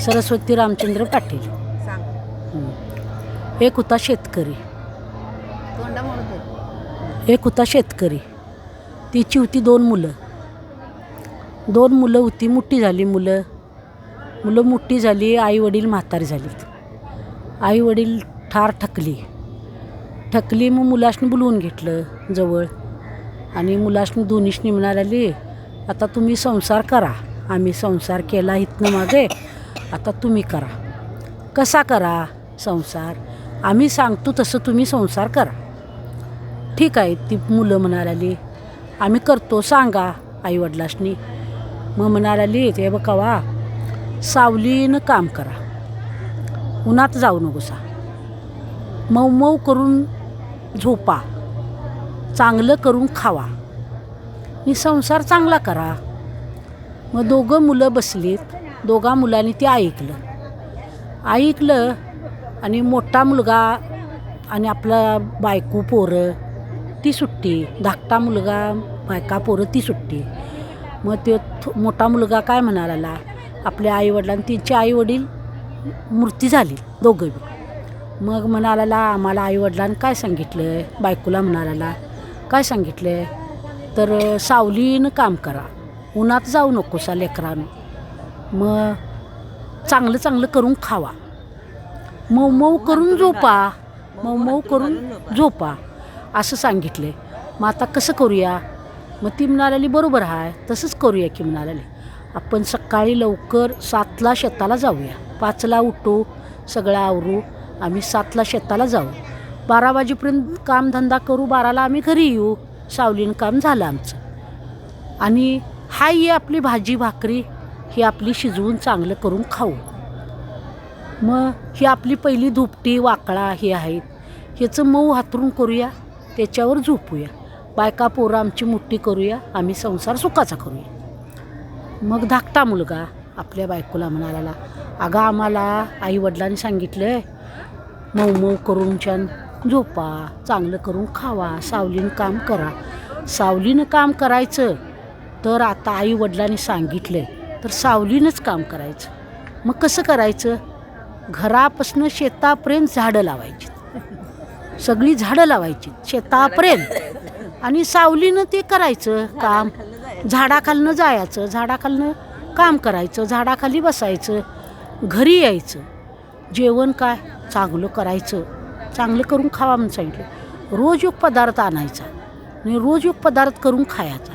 सरस्वती रामचंद्र पाटील. हं. एक होता शेतकरी. एक होता शेतकरी. तिची होती दोन मुलं. दोन मुलं होती मोठी झाली मुलं. मुलं मोठी झाली आई वडील म्हातारी झालीत आई वडील ठार ठकली. ठकली मग मुलाशनी बोलवून घेतलं जवळ. आणि मुलाशनी दोन्हीशनी म्हणाली आता तुम्ही संसार करा. आम्ही संसार केला इथनं मागे. आता तुम्ही करा. कसा करा संसार? आम्ही सांगतो तसं तुम्ही संसार करा. ठीक आहे ती मुलं म्हणाली आम्ही करतो सांगा आईवडिलांनी मग म्हणाली ते बघावा सावलीनं काम करा. उन्हात जाऊ नकोसा. मऊ मऊ करून झोपा. चांगलं करून खावा. मी संसार चांगला करा. मग दोघं मुलं बसलीत. दोघा मुलांनी ते ऐकलं. ऐकलं आणि मोठा मुलगा आणि आपला बायको पोरं ती सुट्टी. धाकटा मुलगा बायका पोरं ती सुट्टी. मग तो थो- मोठा मुलगा काय म्हणाला आपल्या आईवडिलांनी तिचे आईवडील मूर्ती झाली दोघं बी मग म्हणाला आम्हाला आईवडिलांनी काय सांगितलं? बायकोला म्हणाला काय सांगितलं? तर सावलीनं काम करा. उन्हात जाऊ नकोसा लेकरानं. मग चांगलं चांगलं करून खावा. मऊ मऊ करून झोपा. मऊ मऊ करून झोपा. असं सांगितले मग आता कसं करूया? मग ती म्हणाली बरोबर आहे तसंच करूया की म्हणाली. आपण सकाळी लवकर सातला शेताला जाऊया. पाचला उठू सगळं आवरू आम्ही सातला शेताला जाऊ. बारा वाजेपर्यंत कामधंदा करू बाराला आम्ही घरी येऊ. सावलीनं काम झालं आमचं. आणि हाय आपली भाजी भाकरी. ही आपली शिजवून चांगलं करून खाऊ. मग ही आपली पहिली धुपटी वाकळा ही आहेत. ह्याचं मऊ हातरून करूया त्याच्यावर झोपूया. बायका पोरं आमची मोठी करूया आम्ही संसार सुखाचा करूया. मग धाकटा मुलगा आपल्या बायकोला म्हणाला अगं आम्हाला आईवडिलांनी सांगितलं मऊ मऊ करून छान झोपा चांगलं करून खावा सावलीनं काम करा. सावलीनं काम करायचं तर आता आईवडिलांनी सांगितलं तर सावलीनंच काम करायचं. मग कसं करायचं? घरापासनं शेतापर्यंत झाडं लावायची. सगळी झाडं लावायची शेतापर्यंत. आणि सावलीनं ते करायचं काम. झाडाखालनं जायचं झाडाखालनं काम करायचं झाडाखाली बसायचं घरी यायचं. जेवण काय? चांगलं करायचं. चांगलं करून खावा म्हणून सांगितलं. रोज एक पदार्थ आणायचा आणि रोज एक पदार्थ करून खायचा.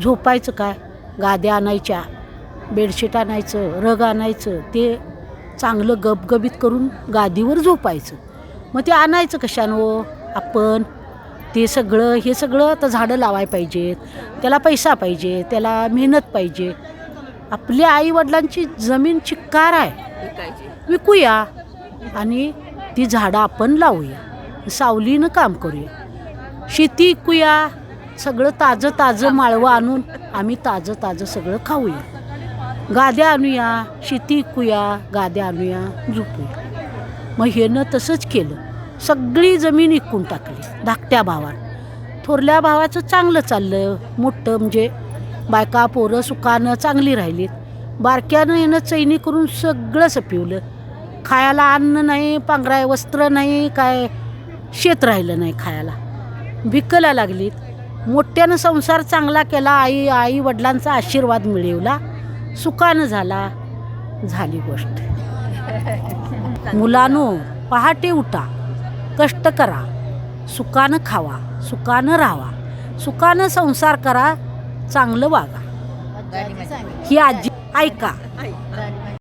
झोपायचं काय? गाद्या आणायच्या. बेडशीट आणायचं रग आणायचं ते चांगलं गबगबीत करून गादीवर झोपायचं. मग ते आणायचं कशानं? आपण ते सगळं हे सगळं आता झाडं लावायला पाहिजेत त्याला पैसा पाहिजे त्याला मेहनत पाहिजे. आपल्या आईवडिलांची जमीन चिक्कार आहे. विकूया आणि ती झाडं आपण लावूया. सावलीनं काम करूया. शेती विकूया सगळं ताजं ताजं माळवं आणून आम्ही ताजं ताजं सगळं खाऊया. गाद्या आणूया शेती विकूया गाद्या आणूया झोपूया. मग हेनं तसंच केलं. सगळी जमीन विकून टाकली धाकट्या भावात. थोरल्या भावाचं चांगलं चाललं मोठं म्हणजे बायका पोरं सुखानं चांगली राहिलीत. बारक्यानं येणं चैनी करून सगळं सपिवलं. खायला अन्न नाही पांघराय वस्त्र नाही काय शेत राहिलं नाही खायला. भिकला लागलीत. मोठ्यानं संसार चांगला केला आई आई वडिलांचा आशीर्वाद मिळवला. सुखानं झाला झाली गोष्ट. मुलानो पहाटे उठा कष्ट करा सुखानं खावा सुखानं राहावा सुखानं संसार करा चांगलं वागा. ही आजी ऐका.